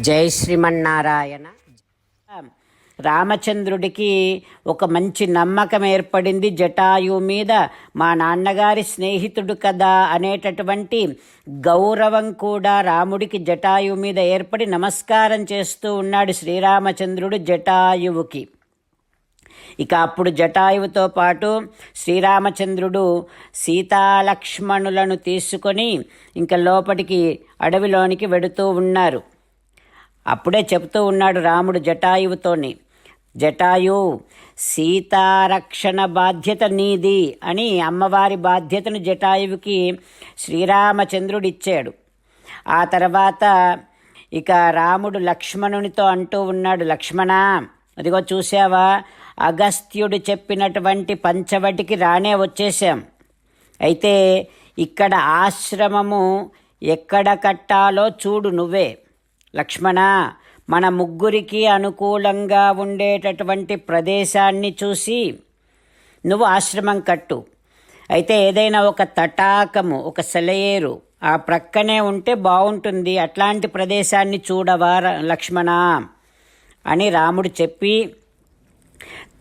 జై శ్రీమన్నారాయణ. రామచంద్రుడికి ఒక మంచి నమ్మకం ఏర్పడింది. జటాయు మీద మా నాన్నగారి స్నేహితుడు కదా అనేటటువంటి గౌరవం కూడా రాముడికి జటాయు మీద ఏర్పడి నమస్కారం చేస్తూ ఉన్నాడు శ్రీరామచంద్రుడు జటాయువుకి. ఇక అప్పుడు జటాయువుతో పాటు శ్రీరామచంద్రుడు సీతాలక్ష్మణులను తీసుకొని ఇంకా లోపటికి అడవిలోనికి వెడుతూ ఉన్నారు. అప్పుడే చెప్తూ ఉన్నాడు రాముడు జటాయువుతోని జటాయు సీతారక్షణ బాధ్యత నీది అని అమ్మవారి బాధ్యతను జటాయువుకి శ్రీరామచంద్రుడు ఇచ్చాడు ఆ తర్వాత ఇక రాముడు లక్ష్మణునితో అంటూ ఉన్నాడు లక్ష్మణ అదిగో చూసావా అగస్త్యుడు చెప్పినటువంటి పంచవటికి రానే వచ్చేసాం అయితే ఇక్కడ ఆశ్రమము ఎక్కడ కట్టాలో చూడు నువ్వే. లక్ష్మణ మన ముగ్గురికి అనుకూలంగా ఉండేటటువంటి ప్రదేశాన్ని చూసి నువ్వు ఆశ్రమం కట్టు. అయితే ఏదైనా ఒక తటాకము ఒక సెలయేరు ఆ ప్రక్కనే ఉంటే బాగుంటుంది అట్లాంటి ప్రదేశాన్ని చూడవా లక్ష్మణ? అని రాముడు చెప్పి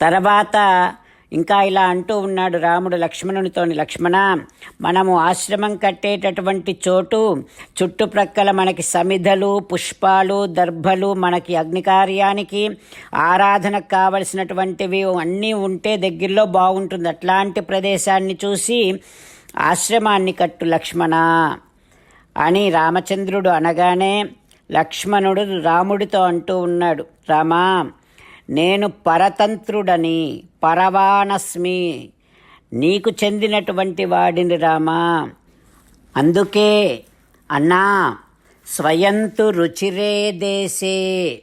తర్వాత ఇంకా ఇలా అంటూ ఉన్నాడు రాముడు లక్ష్మణునితోని లక్ష్మణ మనము ఆశ్రమం కట్టేటటువంటి చోటు చుట్టుప్రక్కల మనకి సమిధలు పుష్పాలు దర్భలు మనకి అగ్నికార్యానికి ఆరాధనకు కావలసినటువంటివి అన్నీ ఉంటే దగ్గరలో బాగుంటుంది. అట్లాంటి ప్రదేశాన్ని చూసి ఆశ్రమాన్ని కట్టు లక్ష్మణ అని రామచంద్రుడు అనగానే లక్ష్మణుడు రాముడితో అంటూ ఉన్నాడు రామా నేను పరతంత్రుడని పరవానస్మి. నీకు చెందినటువంటి వాడిని రామా. అందుకే అన్నా స్వయంతు రుచిరే దేశే.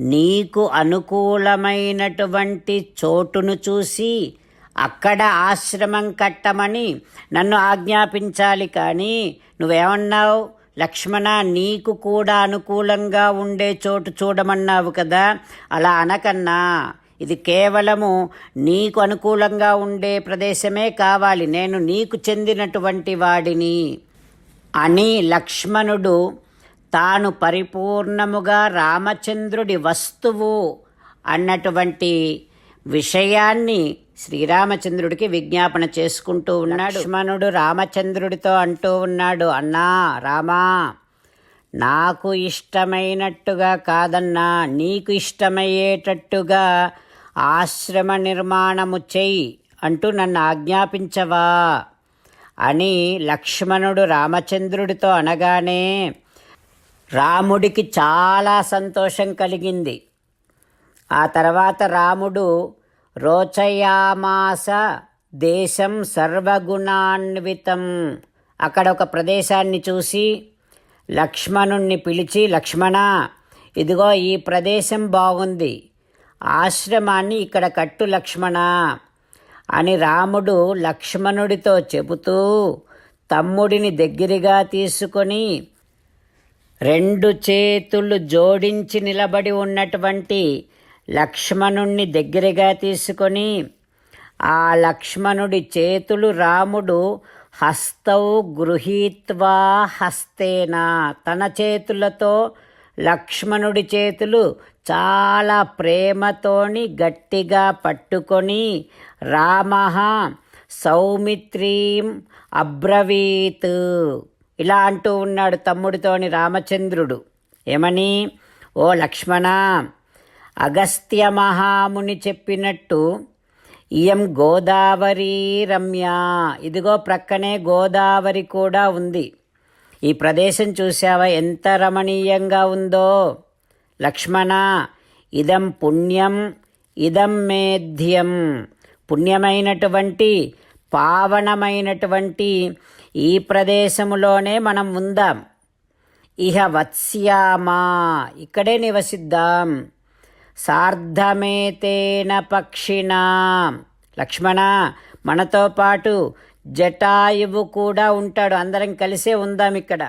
నీకు అనుకూలమైనటువంటి చోటును చూసి అక్కడ ఆశ్రమం కట్టమని నన్ను ఆజ్ఞాపించాలి కానీ నువ్వేమన్నావు? లక్ష్మణ నీకు కూడా అనుకూలంగా ఉండే చోటు చూడమన్నావు కదా? అలా అనకన్నా. ఇది కేవలము నీకు అనుకూలంగా ఉండే ప్రదేశమే కావాలి. నేను నీకు చెందినటువంటి వాడిని. అని లక్ష్మణుడు తాను పరిపూర్ణముగా రామచంద్రుడి వస్తువు అన్నటువంటి విషయాన్ని శ్రీరామచంద్రుడికి విజ్ఞాపన చేసుకుంటూ ఉన్నాడు. లక్ష్మణుడు రామచంద్రుడితో అంటూ ఉన్నాడు అన్నా రామా నాకు ఇష్టమైనట్టుగా కాదన్నా నీకు ఇష్టమయ్యేటట్టుగా ఆశ్రమ నిర్మాణము చెయ్యి అంటూ నన్ను ఆజ్ఞాపించవా అని లక్ష్మణుడు రామచంద్రుడితో అనగానే రాముడికి చాలా సంతోషం కలిగింది. ఆ తర్వాత రాముడు రోచయామాస దేశం సర్వగుణాన్వితం. అక్కడ ఒక ప్రదేశాన్ని చూసి లక్ష్మణుణ్ణి పిలిచి లక్ష్మణ ఇదిగో ఈ ప్రదేశం బాగుంది. ఆశ్రమాన్ని ఇక్కడ కట్టు లక్ష్మణ అని రాముడు లక్ష్మణుడితో చెబుతూ తమ్ముడిని దగ్గరగా తీసుకొని రెండు చేతులు జోడించి నిలబడి ఉన్నటువంటి లక్ష్మణుణ్ణి దగ్గరగా తీసుకొని ఆ లక్ష్మణుడి చేతులు రాముడు హస్తౌ గృహీత్వా హస్తేనా తన చేతులతో లక్ష్మణుడి చేతులు చాలా ప్రేమతోని గట్టిగా పట్టుకొని రామ సౌమిత్రీం అబ్రవీత్ ఇలా అంటూ ఉన్నాడు తమ్ముడితోని రామచంద్రుడు. ఏమని? ఓ లక్ష్మణ అగస్త్య మహాముని చెప్పినట్టు ఇయం గోదావరి రమ్య. ఇదిగో ప్రక్కనే గోదావరి కూడా ఉంది. ఈ ప్రదేశం చూసావా ఎంత రమణీయంగా ఉందో. లక్ష్మణ ఇదం పుణ్యం ఇదం మేధ్యం. పుణ్యమైనటువంటి పావనమైనటువంటి ఈ ప్రదేశములోనే మనం ఉందాం. ఇహ వత్స్యామా ఇక్కడే నివసిద్దాం. సార్ధమేతేన పక్షిణా. లక్ష్మణ మనతో పాటు జటాయువు కూడా ఉంటాడు. అందరం కలిసే ఉందాం ఇక్కడ.